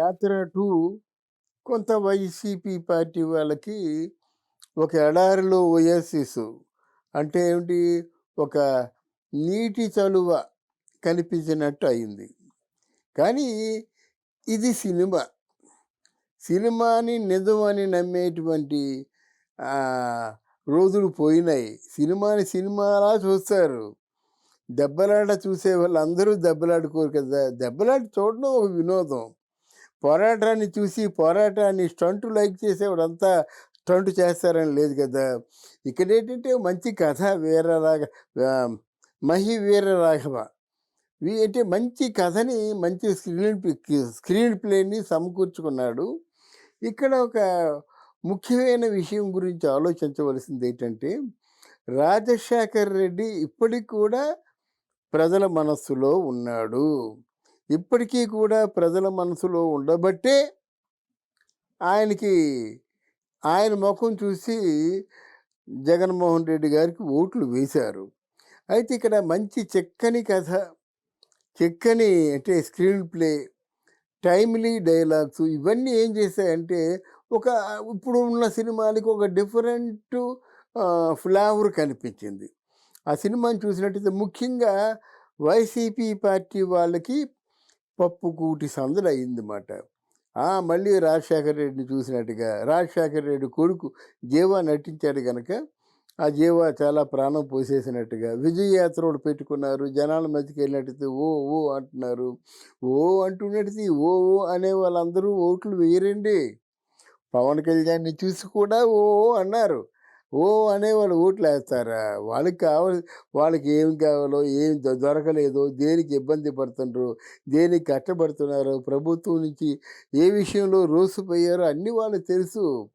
యాత్ర టూ కొంత YCP party వాళ్ళకి ఒక ఎడారిలో ఓయాసిస్ అంటే ఏమిటి? ఒక నీటి చలువ కనిపించినట్టు అయింది. కానీ ఇది సినిమా. సినిమాని నిజమని నమ్మేటువంటి రోజులు పోయినాయి. సినిమాని సినిమాలా చూస్తారు. దెబ్బలాట చూసే వాళ్ళందరూ దెబ్బలాడుకోరు కదా. దెబ్బలాట చూడడం ఒక వినోదం. పోరాటాన్ని చూసి పోరాటాన్ని స్టంట్ లైక్ చేసేవాడంతా స్టంట్ చేస్తారని లేదు కదా. ఇక్కడ ఏంటంటే మంచి కథ వీరరాఘ ఆ, మహి వీర రాఘవ వీ అంటే మంచి కథని మంచి స్క్రీన్ ప్లే- స్క్రీన్ ప్లేని సమకూర్చుకున్నాడు. ఇక్కడ ఒక ముఖ్యమైన విషయం గురించి ఆలోచించవలసింది ఏంటంటే రాజశేఖర్ రెడ్డి ఇప్పటికి కూడా ప్రజల మనస్సులో ఉన్నాడు. ఇప్పటికీ కూడా ప్రజల మనసులో ఉండబట్టే ఆయనకి ఆయన ముఖం చూసి జగన్మోహన్ రెడ్డి గారికి ఓట్లు వేశారు. అయితే ఇక్కడ మంచి చక్కని కథ చక్కని అంటే స్క్రీన్ ప్లే టైమ్లీ డైలాగ్స్ ఇవన్నీ ఏం చేశాయంటే ఒక ఇప్పుడు ఉన్న సినిమాలకి ఒక డిఫరెంట్ ఫ్లేవర్ కనిపించింది. ఆ సినిమాని చూసినట్టయితే ముఖ్యంగా వైసీపీ పార్టీ వాళ్ళకి పప్పు కూటి సందడి అయిందన్నమాట మళ్ళీ రాజశేఖర రెడ్డిని చూసినట్టుగా రాజశేఖర రెడ్డి కొడుకు జీవా నటించాడు కనుక ఆ జీవా చాలా ప్రాణం పోసేసినట్టుగా విజయయాత్ర ఒకటి పెట్టుకున్నారు జనాల మధ్యకి వెళ్ళినట్టయితే ఓ ఓ అంటున్నారు. ఓ అంటున్నట్టయితే ఓ ఓ అనే వాళ్ళందరూ ఓట్లు వేయరండి. పవన్ కళ్యాణ్ని చూసి కూడా ఓ అన్నారు. ఓ అనేవాళ్ళు ఓట్లు వేస్తారా వాళ్ళకి కావాలి వాళ్ళకి ఏం కావాలో ఏం దొ- దొరకలేదో దేనికి ఇబ్బంది పడుతుండ్రు దేనికి కష్టపడుతున్నారు ప్రభుత్వం నుంచి ఏ విషయంలో రోసిపోయారో అన్నీ వాళ్ళకి తెలుసు.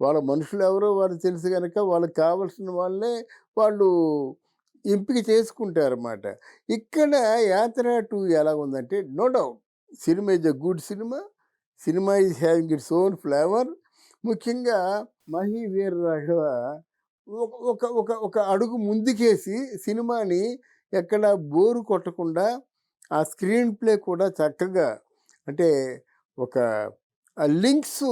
వాళ్ళ మనుషులు ఎవరో వాళ్ళకి తెలుసు కనుక వాళ్ళకి కావాల్సిన వాళ్ళే వాళ్ళు ఎంపిక చేసుకుంటారన్నమాట. ఇక్కడ యాత్ర టూ ఎలా ఉందంటే no doubt. Cinema is a good cinema. Cinema is having its own flavour. ముఖ్యంగా మహి వీర రాఘవ ఒక ఒక ఒక ఒక అడుగు ముందుకేసి సినిమాని ఎక్కడ బోరు కొట్టకుండా ఆ స్క్రీన్ ప్లే కూడా చక్కగా అంటే ఒక లింక్స్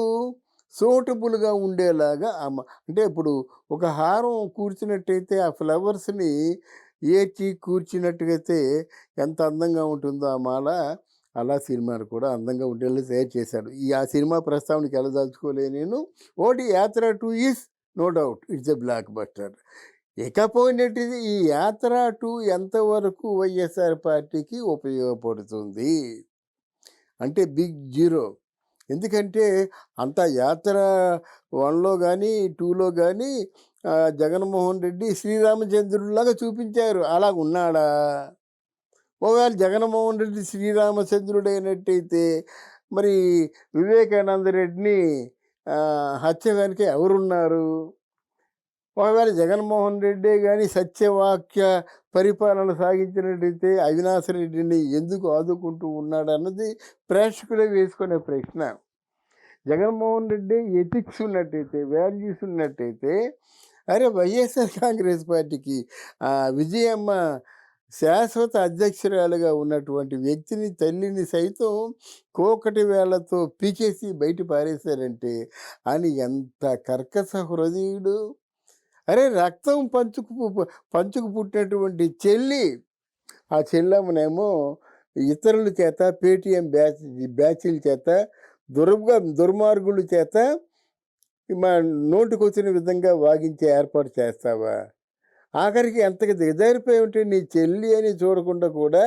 సూటబుల్గా ఉండేలాగా ఆ అంటే ఇప్పుడు ఒక హారం కూర్చున్నట్టయితే ఆ ఫ్లవర్స్ని ఏర్చి కూర్చున్నట్టుగైతే ఎంత అందంగా ఉంటుందో ఆ మాల. అలా సినిమాను కూడా అందంగా ఉండేలా తయారు చేశాడు ఈ ఆ సినిమా ప్రస్తావనకి వెళ్ళదలుచుకోలే నేను. ఓటి Yatra two is no doubt it's a blockbuster. ఇకపోయినట్టుది ఈ యాత్ర టూ ఎంతవరకు వైఎస్ఆర్ పార్టీకి ఉపయోగపడుతుంది? అంటే బిగ్ జీరో. ఎందుకంటే అంత యాత్ర వన్లో కానీ టూలో కానీ జగన్మోహన్ రెడ్డి శ్రీరామచంద్రుడిలాగా చూపించారు. అలా ఉన్నాడా ఒకవేళ జగన్మోహన్ రెడ్డి శ్రీరామచంద్రుడైనట్టయితే మరి వివేకానంద రెడ్డిని హత్య వెనుక ఎవరున్నారు? ఒకవేళ జగన్మోహన్ రెడ్డి కానీ సత్యవాక్య పరిపాలన సాగించినట్టయితే అవినాశ రెడ్డిని ఎందుకు ఆదుకుంటూ ఉన్నాడు అన్నది ప్రేక్షకులే వేసుకునే ప్రశ్న. జగన్మోహన్ రెడ్డి ఎథిక్స్ ఉన్నట్టయితే వాల్యూస్ ఉన్నట్టయితే అరే వైఎస్ఆర్ కాంగ్రెస్ పార్టీకి విజయమ్మ శాశ్వత అధ్యక్షురాలుగా ఉన్నటువంటి వ్యక్తిని తల్లిని సైతం కోకటి వేళ్ళతో పీకేసి బయట పారేశారంటే అని ఎంత కర్కశ హృదయుడు. అరే రక్తం పంచుకు పంచుకు పుట్టినటువంటి చెల్లి ఆ చెల్లమ్మనేమో ఇతరుల చేత పేటిఎం బ్యాచ్ బ్యాచ్ల చేత దుర్గా దుర్మార్గుల చేత మా నోటుకొచ్చిన విధంగా వాగించే ఏర్పాటు చేస్తావా? ఆఖరికి ఎంతకి దిగజారిపోయి ఉంటే నీ చెల్లి అని చూడకుండా కూడా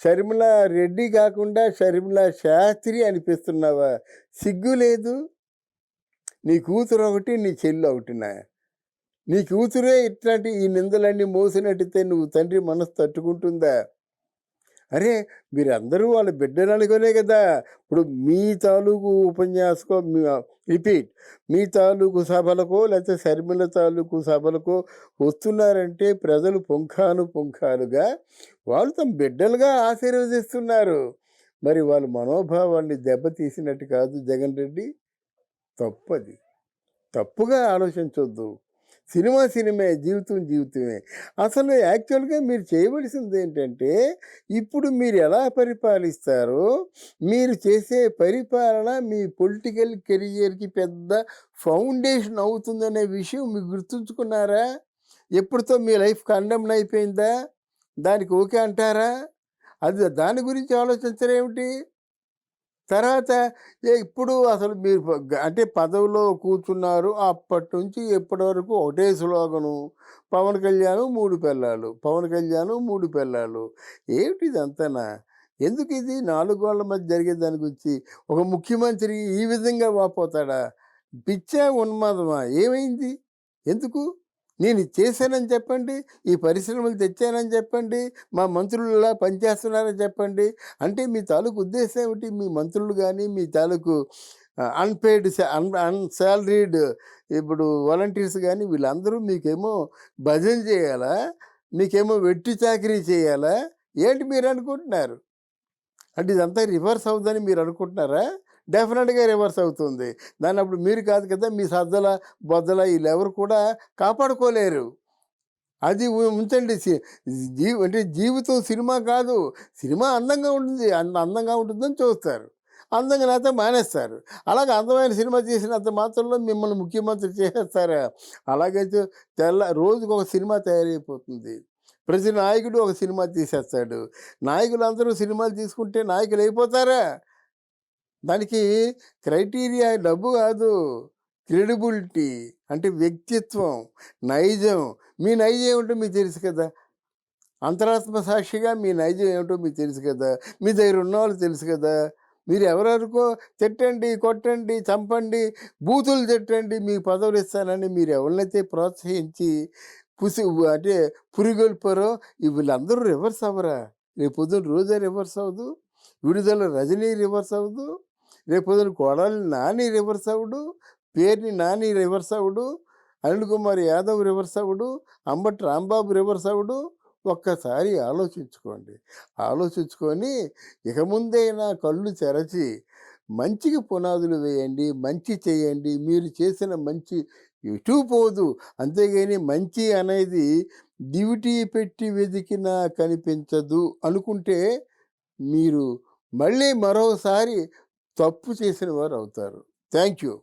షర్మిల రెడ్డి కాకుండా షర్మిల శాస్త్రి అనిపిస్తున్నావా? సిగ్గు లేదు. నీ కూతురు ఒకటి నీ చెల్లి ఒకటినా? నీ కూతురే ఇట్లాంటి ఈ నిందలన్నీ మోసినట్టయితే నువ్వు తండ్రి మనసు తట్టుకుంటుందా? అరే మీరందరూ వాళ్ళ బిడ్డలు అనుకోనే కదా! ఇప్పుడు మీ తాలూకు ఉపన్యాసకో రిపీట్. మీ తాలూకు సభలకో లేకపోతే శర్మిల తాలూకు సభలకో వస్తున్నారంటే ప్రజలు పుంఖాను పుంఖాలుగా వాళ్ళు తమ బిడ్డలుగా ఆశీర్వదిస్తున్నారు. మరి వాళ్ళ మనోభావాన్ని దెబ్బతీసినట్టు కాదు జగన్ రెడ్డి. తప్పది. తప్పుగా ఆలోచించొద్దు. సినిమా సినిమే జీవితం జీవితమే. అసలు యాక్చువల్గా మీరు చేయవలసింది ఏంటంటే ఇప్పుడు మీరు ఎలా పరిపాలిస్తారో మీరు చేసే పరిపాలన మీ పొలిటికల్ కెరియర్కి పెద్ద ఫౌండేషన్ అవుతుందనే విషయం మీరు గుర్తుంచుకున్నారా? ఎప్పుడుతో మీ లైఫ్ కండెమ్న్ అయిపోయిందా? దానికి ఓకే అంటారా? అది దాని గురించి ఆలోచించరేమిటి? తర్వాత ఇప్పుడు అసలు మీరు అంటే పదవిలో కూర్చున్నారు. అప్పటి నుంచి ఎప్పటి వరకు ఒకటే స్లోగను. పవన్ కళ్యాణ్ మూడు పిల్లలు పవన్ కళ్యాణ్ మూడు పిల్లలు ఏమిటి ఇదంతానా ఎందుకు ఇది నాలుగోళ్ళ మధ్య జరిగే దాని గురించి ఒక ముఖ్యమంత్రి ఈ విధంగా వాపోతాడా? పిచ్చా ఉన్మాదమా? ఏమైంది? ఎందుకు? నేను ఇది చేశానని చెప్పండి ఈ పరిశ్రమలు తెచ్చానని చెప్పండి మా మంత్రులు ఇలా పనిచేస్తున్నారని చెప్పండి. అంటే మీ తాలూకు ఉద్దేశం ఏమిటి? మీ మంత్రులు కానీ మీ తాలూకు అన్పెయిడ్ అన్ అన్సాలరీడ్ ఇప్పుడు వాలంటీర్స్ కానీ వీళ్ళందరూ మీకేమో భజన చేయాలా? మీకేమో వెట్టి చాకరీ చేయాలా? ఏంటి మీరు అనుకుంటున్నారు? అంటే ఇదంతా రివర్స్ అవుతుందని మీరు అనుకుంటున్నారా? డెఫినెట్గా రివర్స్ అవుతుంది. దాన్ని అప్పుడు మీరు కాదు కదా మీ సద్దల బొద్దల వీళ్ళెవరు కూడా కాపాడుకోలేరు. అది ఉంచండి. జీ అంటే జీవితం సినిమా కాదు. సినిమా అందంగా ఉంటుంది. అంత అందంగా ఉంటుందని చూస్తారు. అందంగా లేకపోతే మానేస్తారు. అలాగే అందమైన సినిమా చేసినంత మాత్రంలో మిమ్మల్ని ముఖ్యమంత్రి చేసేస్తారా? అలాగైతే తెల్ల రోజుకు ఒక సినిమా తయారైపోతుంది. ప్రతి నాయకుడు ఒక సినిమా తీసేస్తాడు. నాయకులు అందరూ సినిమాలు తీసుకుంటే నాయకులు అయిపోతారా? దానికి క్రైటీరియా డబ్బు కాదు. క్రెడిబిలిటీ అంటే వ్యక్తిత్వం నైజం. మీ నైజం ఏమిటో మీకు తెలుసు కదా. అంతరాత్మ సాక్షిగా మీ నైజం ఏమిటో మీకు తెలుసు కదా. మీ దగ్గర ఉన్న వాళ్ళు తెలుసు కదా. మీరు ఎవరెవరికో తిట్టండి కొట్టండి చంపండి బూతులు తిట్టండి మీ పదవులు ఇస్తానని మీరు ఎవరినైతే ప్రోత్సహించి పుసి అంటే పురిగొల్పారో వీళ్ళందరూ రివర్స్ అవ్వరా. రేపు పొద్దున్న రోజా రివర్స్ అవ్వదు. విడుదల రజనీ రివర్స్ అవ్వదు. రేపు పొద్దున కొడాలి నాని రివర్స్ అవుడు పేరుని నాని రివర్స్ అవుడు అనిల్ కుమార్ యాదవ్ రివర్స్ అవుడు అంబటి రాంబాబు రివర్స్ అవుడు. ఒక్కసారి ఆలోచించుకోండి. ఆలోచించుకొని ఇక ముందైనా కళ్ళు తెరచి మంచికి పునాదులు వేయండి మంచి చేయండి మీరు చేసిన మంచి ఎటు పోదు. అంతేగాని మంచి అనేది డ్యూటీ పెట్టి వెతికినా కనిపించదు అనుకుంటే మీరు మళ్ళీ మరోసారి తప్పు చేసిన వారు అవుతారు థ్యాంక్ యూ